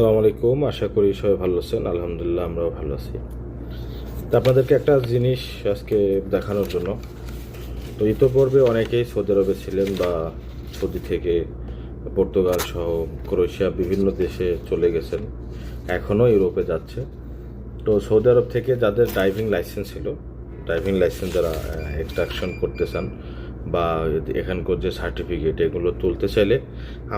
সালাম আলাইকুম, আশা করি সবাই ভালো আছেন। আলহামদুলিল্লাহ, আমরাও ভালো আছি। তো আপনাদেরকে একটা জিনিস আজকে দেখানোর জন্য। তো ইতোপূর্বে অনেকেই সৌদি আরবে ছিলেন বা সৌদি থেকে পর্তুগাল সহ ক্রোয়েশিয়া বিভিন্ন দেশে চলে গেছেন, এখনও ইউরোপে যাচ্ছে। তো সৌদি আরব থেকে যাদের ড্রাইভিং লাইসেন্স ছিল ড্রাইভিং লাইসেন্স যারা এক্সট্রাকশন করতে চান বা এখানকার যে সার্টিফিকেট এগুলো তুলতে চাইলে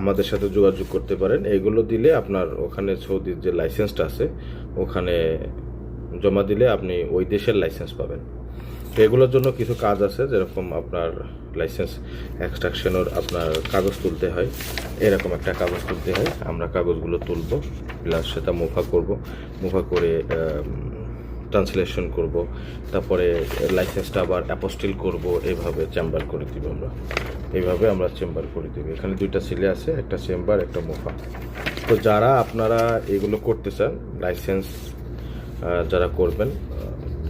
আমাদের সাথে যোগাযোগ করতে পারেন। এগুলো দিলে আপনার ওখানে সৌদির যে লাইসেন্সটা আছে, ওখানে জমা দিলে আপনি ওই দেশের লাইসেন্স পাবেন। তো এগুলোর জন্য কিছু কাজ আছে, যেরকম আপনার লাইসেন্স এক্সট্রাকশনের আপনার কাগজ তুলতে হয়। এরকম একটা কাগজ তুলতে হয়। আমরা কাগজগুলো তুলব প্লাস সেটা মুফা করব। মুফা করে ট্রান্সলেশন করব, তারপরে লাইসেন্সটা আবার অ্যাপোস্টিল করব এইভাবে চেম্বার করে দিব আমরা। এইভাবে আমরা চেম্বার করে দিব। এখানে দুইটা সিলে আছে, একটা চেম্বার একটা মুফা তো যারা আপনারা এগুলো করতে চান লাইসেন্স যারা করবেন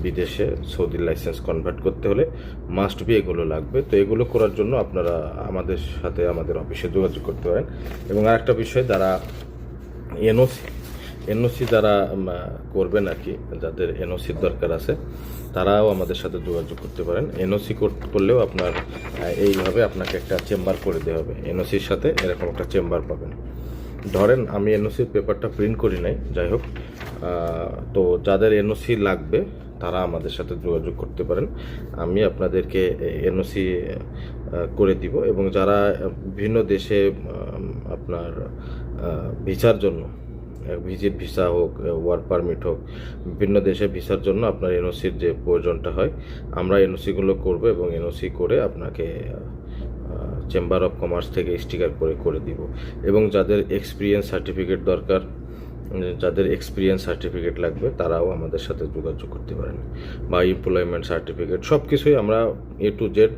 বিদেশে সৌদির লাইসেন্স কনভার্ট করতে হলে মাস্ট বি এগুলো লাগবে। তো এগুলো করার জন্য আপনারা আমাদের সাথে আমাদের অফিসে যোগাযোগ করতে পারেন। এবং আরেকটা বিষয়, যারা এনওসি এনওসি যারা করবেন আর কি, যাদের এনওসির দরকার আছে, তারাও আমাদের সাথে যোগাযোগ করতে পারেন। এনওসি করলেও আপনার এইভাবে আপনাকে একটা চেম্বার করে দেওয়া হবে। এনওসির সাথে এরকম একটা চেম্বার পাবেন। ধরেন, আমি এনওসির পেপারটা প্রিন্ট করি নাই, যাই হোক তো যাদের এনওসি লাগবে, তারা আমাদের সাথে যোগাযোগ করতে পারেন। আমি আপনাদেরকে এনওসি করে দিব এবং যারা, বিভিন্ন দেশে আপনার ভিসার জন্য ভিজিট ভিসা হোক ওয়ার্ক পারমিট হোক, বিভিন্ন দেশে ভিসার জন্য আপনার এনওসির যে প্রয়োজনটা হয়, আমরা এনওসিগুলো করব এবং এনওসি করে আপনাকে চেম্বার অফ কমার্স থেকে স্টিকার করে করে দিব। এবং যাদের এক্সপিরিয়েন্স সার্টিফিকেট দরকার যাদের এক্সপিরিয়েন্স সার্টিফিকেট লাগবে, তারাও আমাদের সাথে যোগাযোগ করতে পারেন। বা এমপ্লয়মেন্ট সার্টিফিকেট সব কিছুই আমরা এ টু জেড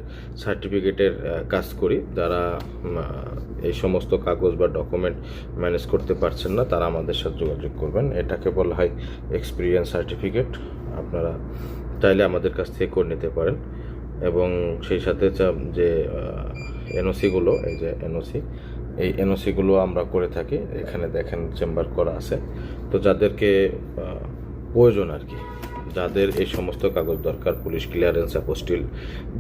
সার্টিফিকেটের কাজ করি। যারা এই সমস্ত কাগজ বা ডকুমেন্ট ম্যানেজ করতে পারছেন না, তারা আমাদের সাথে যোগাযোগ করবেন। এটাকে বলা হয় এক্সপিরিয়েন্স সার্টিফিকেট আপনারা চাইলে আমাদের কাছ থেকে করে নিতে পারেন। এবং সেই সাথে যে এনওসিগুলো এই যে এনওসি এই এনওসিগুলো আমরা করে থাকি, এখানে দেখেন চেম্বার করা আছে। তো যাদেরকে প্রয়োজন আর কি, যাদের এই সমস্ত কাগজ দরকার, পুলিশ ক্লিয়ারেন্স, অ্যাপোস্টিল,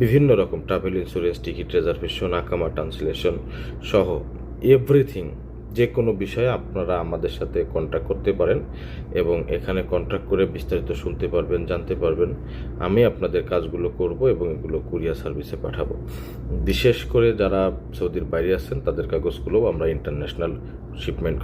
বিভিন্ন রকম ট্রাভেল ইন্স্যুরেন্স টিকিট রিজার্ভেশন আকামা ট্রান্সলেশন সহ এভরিথিং যে কোনো বিষয়ে আপনারা আমাদের সাথে কন্ট্যাক্ট করতে পারেন এবং এখানে কন্ট্যাক্ট করে বিস্তারিত শুনতে পারবেন, জানতে পারবেন। আমি আপনাদের কাজগুলো করব এবং এগুলো কুরিয়ার সার্ভিসে পাঠাবো। বিশেষ করে যারা সৌদির বাইরে আছেন, তাদের কাগজগুলোও আমরা ইন্টারন্যাশনাল শিপমেন্ট